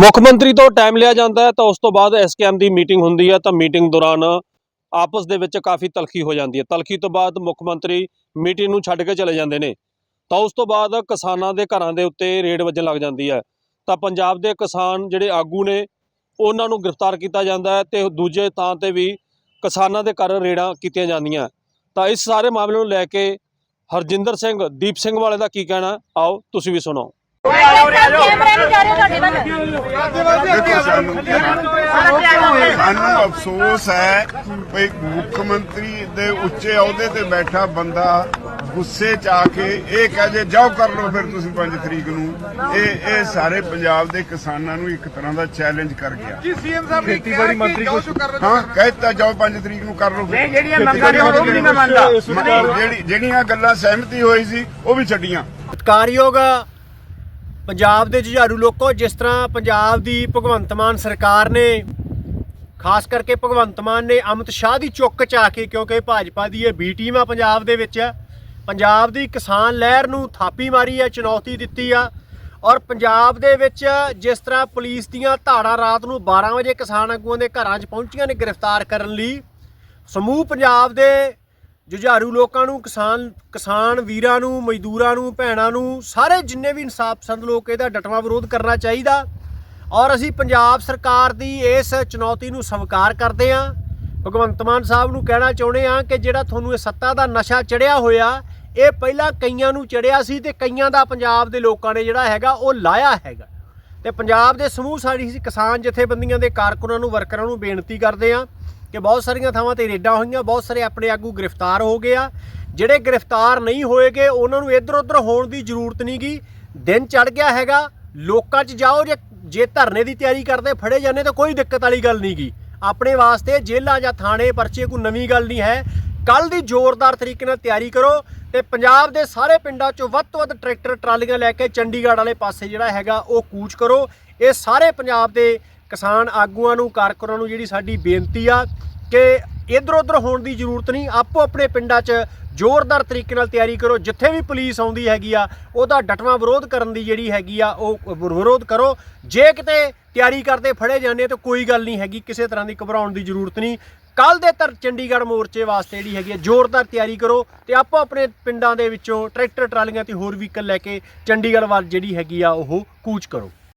ਮੁੱਖ ਮੰਤਰੀ ਤੋਂ ਟਾਈਮ ਲਿਆ ਜਾਂਦਾ ਹੈ, ਤਾਂ ਉਸ ਤੋਂ ਬਾਅਦ ਐਸਕੇਐਮ ਦੀ ਮੀਟਿੰਗ ਹੁੰਦੀ ਹੈ, ਤਾਂ ਮੀਟਿੰਗ ਦੌਰਾਨ ਆਪਸ ਦੇ ਵਿੱਚ ਕਾਫੀ ਤਲਖੀ ਹੋ ਜਾਂਦੀ ਹੈ। ਤਲਖੀ ਤੋਂ ਬਾਅਦ ਮੁੱਖ ਮੰਤਰੀ ਮੀਟਿੰਗ ਨੂੰ ਛੱਡ ਕੇ ਚਲੇ ਜਾਂਦੇ ਨੇ। ਤਾਂ ਉਸ ਤੋਂ ਬਾਅਦ ਕਿਸਾਨਾਂ ਦੇ ਘਰਾਂ ਦੇ ਉੱਤੇ ਰੇਡ ਵੱਜਣ ਲੱਗ ਜਾਂਦੀ ਹੈ। ਤਾਂ ਪੰਜਾਬ ਦੇ ਕਿਸਾਨ ਜਿਹੜੇ ਆਗੂ ਨੇ, ਉਹਨਾਂ ਨੂੰ ਗ੍ਰਿਫਤਾਰ ਕੀਤਾ ਜਾਂਦਾ ਹੈ ਤੇ ਦੂਜੇ ਥਾਂ ਤੇ ਵੀ ਕਿਸਾਨਾਂ ਦੇ ਘਰ ਰੇਡਾਂ ਕੀਤੀਆਂ ਜਾਂਦੀਆਂ। ਤਾਂ ਇਸ ਸਾਰੇ ਮਾਮਲੇ ਨੂੰ ਲੈ ਕੇ ਹਰਜਿੰਦਰ ਸਿੰਘ, ਦੀਪ ਸਿੰਘ ਵਾਲੇ ਦਾ ਕੀ ਕਹਿਣਾ? ਆਓ, ਤੁਸੀਂ ਵੀ ਸੁਣੋ। ਕੈਮਰਾ ਨਹੀਂ ਜਾ ਰਿਹਾ ਤੁਹਾਡੇ ਵੱਲ ਦੇਖੋ ਸਾਨੂੰ ਸਾਨੂੰ ਅਫਸੋਸ ਹੈ ਵੀ ਮੁੱਖ ਮੰਤਰੀ ਦੇ ਉੱਚੇ ਅਹੁਦੇ ਤੇ ਬੈਠਾ ਬੰਦਾ ਗੁੱਸੇ ਚ ਆ ਕੇ ਇਹ ਕਹੇ ਜੇ ਜਾਓ ਕਰ ਲਓ ਫਿਰ ਤੁਸੀਂ 5 ਤਰੀਕ ਨੂੰ। ਇਹ ਇਹ ਸਾਰੇ ਪੰਜਾਬ ਦੇ ਕਿਸਾਨਾਂ ਨੂੰ ਇੱਕ ਤਰ੍ਹਾਂ ਦਾ ਚੈਲੰਜ ਕਰ ਗਿਆ। ਜੀ ਸੀਐਮ ਸਾਹਿਬ ਨੇ ਖੇਤੀਬਾੜੀ ਮੰਤਰੀ ਕੁਝ ਕਰ ਰਹੇ ਹਾਂ ਕਹਿਤਾ ਜਾਓ 5 ਤਰੀਕ ਨੂੰ ਕਰ ਲਓ ਫਿਰ। ਜਿਹੜੀਆਂ ਮੰਗਾਂ ਨੇ ਉਹ ਵੀ ਨਹੀਂ ਮੈਂ ਮੰਨਦਾ। ਜਿਹੜੀਆਂ ਗੱਲਾਂ ਸਹਿਮਤੀ ਹੋਈ ਸੀ ਉਹ ਵੀ ਛੱਡੀਆਂ। ਸਤਿਕਾਰਯੋਗ ਪੰਜਾਬ ਦੇ ਜੁਝਾਰੂ ਲੋਕੋ, ਜਿਸ ਤਰ੍ਹਾਂ ਪੰਜਾਬ ਦੀ ਭਗਵੰਤ ਮਾਨ ਸਰਕਾਰ ਨੇ, ਖਾਸ ਕਰਕੇ ਭਗਵੰਤ ਮਾਨ ਨੇ ਅਮਿਤ ਸ਼ਾਹ ਦੀ ਚੁੱਕ ਚ ਆ ਕੇ, ਕਿਉਂਕਿ ਭਾਜਪਾ ਦੀ ਇਹ ਬੀ ਟੀਮ ਆ ਪੰਜਾਬ ਦੇ ਵਿੱਚ, ਪੰਜਾਬ ਦੀ ਕਿਸਾਨ ਲਹਿਰ ਨੂੰ ਥਾਪੀ ਮਾਰੀ ਆ, ਚੁਣੌਤੀ ਦਿੱਤੀ ਆ, ਔਰ ਪੰਜਾਬ ਦੇ ਵਿੱਚ ਜਿਸ ਤਰ੍ਹਾਂ ਪੁਲਿਸ ਦੀਆਂ ਧਾੜਾਂ ਰਾਤ ਨੂੰ 12 ਵਜੇ ਕਿਸਾਨ ਆਗੂਆਂ ਦੇ ਘਰਾਂ 'ਚ ਪਹੁੰਚੀਆਂ ਨੇ ਗ੍ਰਿਫਤਾਰ ਕਰਨ ਲਈ, ਸਮੂਹ ਪੰਜਾਬ ਦੇ ਜੁਝਾਰੂ ਲੋਕਾਂ ਨੂੰ, ਕਿਸਾਨ ਕਿਸਾਨ ਵੀਰਾਂ ਨੂੰ, ਮਜ਼ਦੂਰਾਂ ਨੂੰ, ਭੈਣਾਂ ਨੂੰ, ਸਾਰੇ ਜਿੰਨੇ ਵੀ ਇਨਸਾਫ ਪਸੰਦ ਲੋਕ ਇਹਦਾ ਡਟਵਾ ਵਿਰੋਧ ਕਰਨਾ ਚਾਹੀਦਾ। ਔਰ ਅਸੀਂ ਪੰਜਾਬ ਸਰਕਾਰ ਦੀ ਇਸ ਚੁਣੌਤੀ ਨੂੰ ਸਵੀਕਾਰ ਕਰਦੇ ਹਾਂ। ਭਗਵੰਤ ਮਾਨ ਸਾਹਿਬ ਨੂੰ ਕਹਿਣਾ ਚਾਹੁੰਦੇ ਹਾਂ ਕਿ ਜਿਹੜਾ ਤੁਹਾਨੂੰ ਇਹ ਸੱਤਾ ਦਾ ਨਸ਼ਾ ਚੜਿਆ ਹੋਇਆ, ਇਹ ਪਹਿਲਾਂ ਕਈਆਂ ਨੂੰ ਚੜਿਆ ਸੀ ਤੇ ਕਈਆਂ ਦਾ ਪੰਜਾਬ ਦੇ ਲੋਕਾਂ ਨੇ ਜਿਹੜਾ ਹੈਗਾ ਉਹ ਲਾਇਆ ਹੈਗਾ। ਤੇ ਪੰਜਾਬ ਦੇ ਸਮੂਹ ਸਾਡੀ ਕਿਸਾਨ ਜਥੇਬੰਦੀਆਂ ਦੇ ਕਾਰਕੁਨਾਂ ਨੂੰ, ਵਰਕਰਾਂ ਨੂੰ ਬੇਨਤੀ ਕਰਦੇ ਹਾਂ ਕਿ ਬਹੁਤ ਸਾਰੀਆਂ ਥਾਵਾਂ ਤੇ ਰੇਡਾਂ ਹੋਈਆਂ, ਬਹੁਤ ਸਾਰੇ ਆਪਣੇ ਆਗੂ ਗ੍ਰਿਫਤਾਰ ਹੋ ਗਏ ਆ। ਜਿਹੜੇ ਗ੍ਰਿਫਤਾਰ ਨਹੀਂ ਹੋਏਗੇ, ਉਹਨਾਂ ਨੂੰ ਇੱਧਰ ਉੱਧਰ ਹੋਣ ਦੀ ਜ਼ਰੂਰਤ ਨਹੀਂਗੀ ਦਿਨ ਚੜ ਗਿਆ ਹੈਗਾ, ਲੋਕਾਂ 'ਚ ਜਾਓ ਜੇ ਜੇ ਧਰਨੇ ਦੀ ਤਿਆਰੀ ਕਰਦੇ, ਫੜੇ ਜਾਂਦੇ ਤਾਂ ਕੋਈ ਦਿੱਕਤ ਵਾਲੀ ਗੱਲ ਨਹੀਂਗੀ ਆਪਣੇ ਵਾਸਤੇ ਜੇਲ੍ਹਾਂ ਜਾਂ ਥਾਣੇ ਪਰਚੇ ਕੋਈ ਨਵੀਂ ਗੱਲ ਨਹੀਂ ਹੈ। ਕੱਲ ਦੀ ਜ਼ੋਰਦਾਰ ਤਰੀਕੇ ਨਾਲ ਤਿਆਰੀ ਕਰੋ ਤੇ ਪੰਜਾਬ ਦੇ ਸਾਰੇ ਪਿੰਡਾਂ 'ਚੋਂ ਵੱਧ ਤੋਂ ਵੱਧ ਟਰੈਕਟਰ, ਟਰਾਲੀਆਂ ਲੈ ਕੇ ਚੰਡੀਗੜ੍ਹ ਵਾਲੇ ਪਾਸੇ ਜਿਹੜਾ ਹੈਗਾ ਉਹ ਕੂਚ ਕਰੋ। ਇਹ ਸਾਰੇ ਪੰਜਾਬ ਦੇ ਕਿਸਾਨ ਆਗੂਆਂ ਨੂੰ, ਕਾਰਕੁਨਾਂ ਨੂੰ ਜਿਹੜੀ ਸਾਡੀ ਬੇਨਤੀ ਆ ਕਿ ਇਧਰ ਉਧਰ ਹੋਣ ਦੀ ਜ਼ਰੂਰਤ ਨਹੀਂ, ਆਪੋ ਆਪਣੇ ਪਿੰਡਾਂ 'ਚ ਜ਼ੋਰਦਾਰ ਤਰੀਕੇ ਨਾਲ ਤਿਆਰੀ ਕਰੋ। ਜਿੱਥੇ ਵੀ ਪੁਲਿਸ ਆਉਂਦੀ ਹੈਗੀ ਆ, ਉਹਦਾ ਡਟਵਾ ਵਿਰੋਧ ਕਰਨ ਦੀ ਜਿਹੜੀ ਹੈਗੀ ਆ, ਉਹ ਵਿਰੋਧ ਕਰੋ। ਜੇ ਕਿਤੇ ਤਿਆਰੀ ਕਰਦੇ ਫੜੇ ਜਾਂਦੇ ਤਾਂ ਕੋਈ ਗੱਲ ਨਹੀਂ ਹੈਗੀ, ਕਿਸੇ ਤਰ੍ਹਾਂ ਦੀ ਘਬਰਾਉਣ ਦੀ ਜ਼ਰੂਰਤ ਨਹੀਂ। ਕੱਲ ਦੇ ਤਰ ਚੰਡੀਗੜ੍ਹ ਮੋਰਚੇ ਵਾਸਤੇ ਜਿਹੜੀ ਹੈਗੀ ਆ, ਜ਼ੋਰਦਾਰ ਤਿਆਰੀ ਕਰੋ ਤੇ ਆਪੋ ਆਪਣੇ ਪਿੰਡਾਂ ਦੇ ਵਿੱਚੋਂ ਟਰੈਕਟਰ, ਟਰਾਲੀਆਂ ਤੇ ਹੋਰ ਵਹੀਕਲ ਲੈ ਕੇ ਚੰਡੀਗੜ੍ਹ ਵੱਲ ਜਿਹੜੀ ਹੈਗੀ ਆ, ਉਹ ਕੂਚ ਕਰੋ।